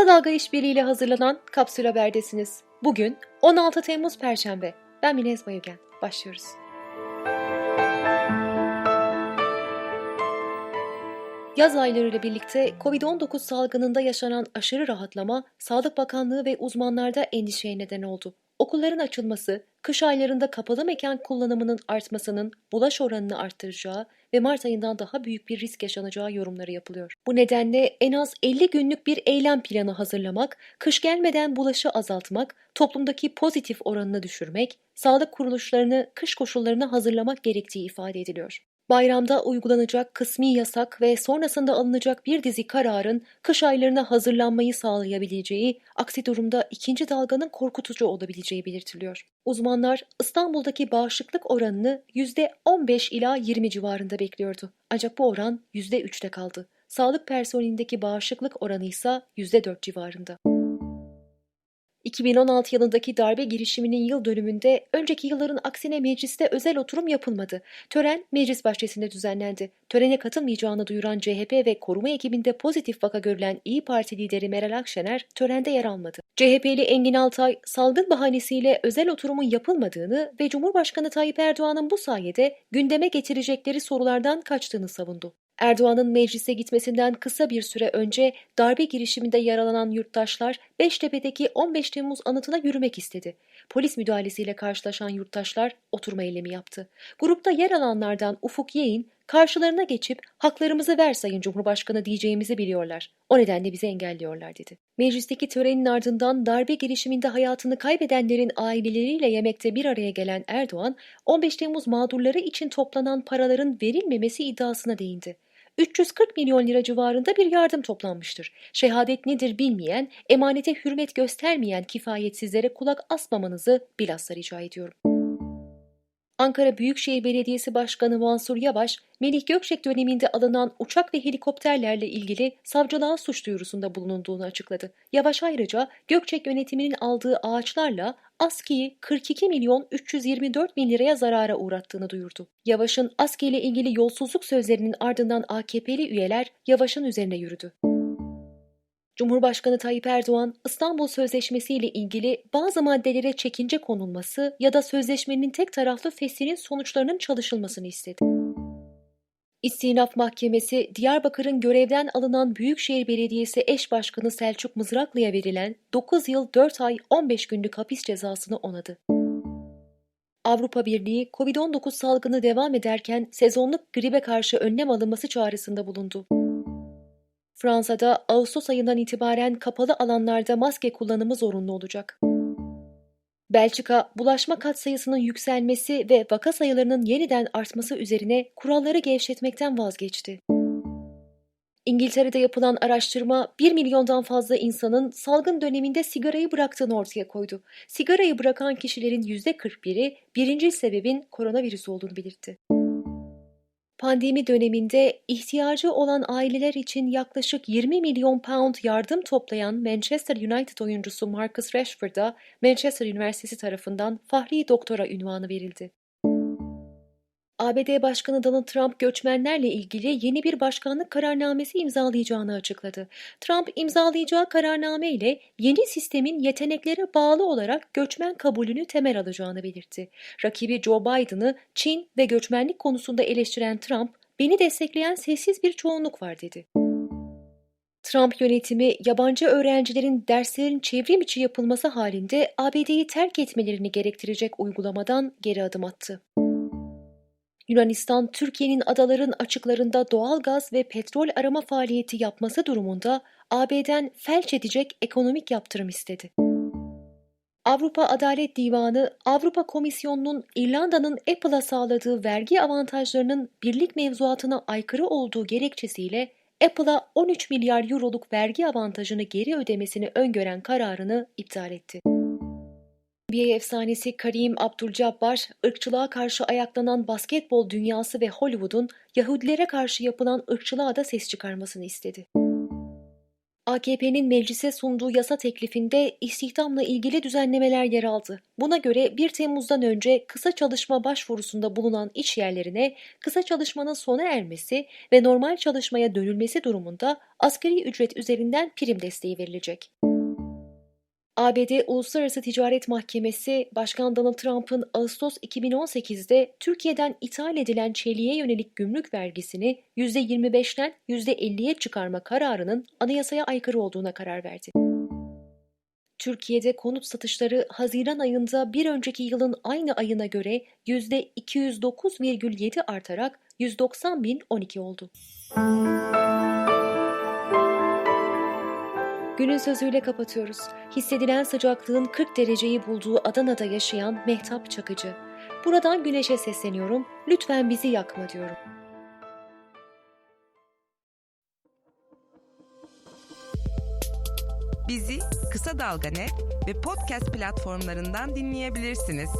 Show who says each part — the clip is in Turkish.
Speaker 1: Kısa Dalga İşbirliği hazırlanan Kapsül Haber'desiniz. Bugün 16 Temmuz Perşembe. Ben Minez Bayügen. Başlıyoruz. Yaz aylarıyla birlikte Covid-19 salgınında yaşanan aşırı rahatlama, Sağlık Bakanlığı ve uzmanlarda endişeye neden oldu. Okulların açılması, kış aylarında kapalı mekan kullanımının artmasının bulaş oranını arttıracağı ve Mart ayından daha büyük bir risk yaşanacağı yorumları yapılıyor. Bu nedenle en az 50 günlük bir eylem planı hazırlamak, kış gelmeden bulaşı azaltmak, toplumdaki pozitif oranını düşürmek, sağlık kuruluşlarını kış koşullarına hazırlamak gerektiği ifade ediliyor. Bayramda uygulanacak kısmi yasak ve sonrasında alınacak bir dizi kararın kış aylarına hazırlanmayı sağlayabileceği, aksi durumda ikinci dalganın korkutucu olabileceği belirtiliyor. Uzmanlar İstanbul'daki bağışıklık oranını %15 ila 20 civarında bekliyordu. Ancak bu oran %3'te kaldı. Sağlık personelindeki bağışıklık oranı ise %4 civarında. 2016 yılındaki darbe girişiminin yıl dönümünde önceki yılların aksine mecliste özel oturum yapılmadı. Tören meclis bahçesinde düzenlendi. Törene katılmayacağını duyuran CHP ve koruma ekibinde pozitif vaka görülen İyi Parti lideri Meral Akşener törende yer almadı. CHP'li Engin Altay salgın bahanesiyle özel oturumun yapılmadığını ve Cumhurbaşkanı Tayyip Erdoğan'ın bu sayede gündeme getirecekleri sorulardan kaçtığını savundu. Erdoğan'ın meclise gitmesinden kısa bir süre önce darbe girişiminde yaralanan yurttaşlar Beştepe'deki 15 Temmuz anıtına yürümek istedi. Polis müdahalesiyle karşılaşan yurttaşlar oturma eylemi yaptı. Grupta yer alanlardan Ufuk Yeğin karşılarına geçip haklarımızı ver Sayın Cumhurbaşkanı diyeceğimizi biliyorlar. O nedenle bizi engelliyorlar dedi. Meclisteki törenin ardından darbe girişiminde hayatını kaybedenlerin aileleriyle yemekte bir araya gelen Erdoğan, 15 Temmuz mağdurları için toplanan paraların verilmemesi iddiasına değindi. 340 milyon lira civarında bir yardım toplanmıştır. Şehadet nedir bilmeyen, emanete hürmet göstermeyen kifayetsizlere kulak asmamanızı bilhassa rica ediyorum. Ankara Büyükşehir Belediyesi Başkanı Mansur Yavaş, Melih Gökçek döneminde alınan uçak ve helikopterlerle ilgili savcılığa suç duyurusunda bulunduğunu açıkladı. Yavaş ayrıca Gökçek yönetiminin aldığı ağaçlarla ASKİ'yi 42 milyon 324 bin liraya zarara uğrattığını duyurdu. Yavaş'ın ASKİ ile ilgili yolsuzluk sözlerinin ardından AKP'li üyeler Yavaş'ın üzerine yürüdü. Cumhurbaşkanı Tayyip Erdoğan, İstanbul Sözleşmesi ile ilgili bazı maddelere çekince konulması ya da sözleşmenin tek taraflı feshinin sonuçlarının çalışılmasını istedi. İstinaf Mahkemesi, Diyarbakır'ın görevden alınan Büyükşehir Belediyesi eş başkanı Selçuk Mızraklı'ya verilen 9 yıl 4 ay 15 günlük hapis cezasını onadı. Avrupa Birliği, Covid-19 salgını devam ederken sezonluk gribe karşı önlem alınması çağrısında bulundu. Fransa'da Ağustos ayından itibaren kapalı alanlarda maske kullanımı zorunlu olacak. Belçika, bulaşma katsayısının yükselmesi ve vaka sayılarının yeniden artması üzerine kuralları gevşetmekten vazgeçti. İngiltere'de yapılan araştırma 1 milyondan fazla insanın salgın döneminde sigarayı bıraktığını ortaya koydu. Sigarayı bırakan kişilerin %41'i birinci sebebin koronavirüs olduğunu belirtti. Pandemi döneminde ihtiyacı olan aileler için yaklaşık 20 milyon pound yardım toplayan Manchester United oyuncusu Marcus Rashford'a Manchester Üniversitesi tarafından Fahri Doktora ünvanı verildi. ABD Başkanı Donald Trump göçmenlerle ilgili yeni bir başkanlık kararnamesi imzalayacağını açıkladı. Trump imzalayacağı kararname ile yeni sistemin yeteneklere bağlı olarak göçmen kabulünü temel alacağını belirtti. Rakibi Joe Biden'ı Çin ve göçmenlik konusunda eleştiren Trump, beni destekleyen sessiz bir çoğunluk var dedi. Trump yönetimi yabancı öğrencilerin derslerin çevrim içi yapılması halinde ABD'yi terk etmelerini gerektirecek uygulamadan geri adım attı. Yunanistan, Türkiye'nin adaların açıklarında doğal gaz ve petrol arama faaliyeti yapması durumunda AB'den felç edecek ekonomik yaptırım istedi. Avrupa Adalet Divanı, Avrupa Komisyonu'nun İrlanda'nın Apple'a sağladığı vergi avantajlarının birlik mevzuatına aykırı olduğu gerekçesiyle Apple'a 13 milyar euroluk vergi avantajını geri ödemesini öngören kararını iptal etti. NBA efsanesi Kareem Abdul-Jabbar, ırkçılığa karşı ayaklanan basketbol dünyası ve Hollywood'un Yahudilere karşı yapılan ırkçılığa da ses çıkarmasını istedi. AKP'nin meclise sunduğu yasa teklifinde istihdamla ilgili düzenlemeler yer aldı. Buna göre 1 Temmuz'dan önce kısa çalışma başvurusunda bulunan iş yerlerine kısa çalışmanın sona ermesi ve normal çalışmaya dönülmesi durumunda asgari ücret üzerinden prim desteği verilecek. ABD Uluslararası Ticaret Mahkemesi, Başkan Donald Trump'ın Ağustos 2018'de Türkiye'den ithal edilen çeliğe yönelik gümrük vergisini %25'ten %50'ye çıkarma kararının anayasaya aykırı olduğuna karar verdi. Türkiye'de konut satışları Haziran ayında bir önceki yılın aynı ayına göre %209,7 artarak 190.012 oldu. Günün sözüyle kapatıyoruz. Hissedilen sıcaklığın 40 dereceyi bulduğu Adana'da yaşayan Mehtap Çakıcı. Buradan güneşe sesleniyorum, lütfen bizi yakma diyorum.
Speaker 2: Bizi Kısa Dalga Net ve podcast platformlarından dinleyebilirsiniz.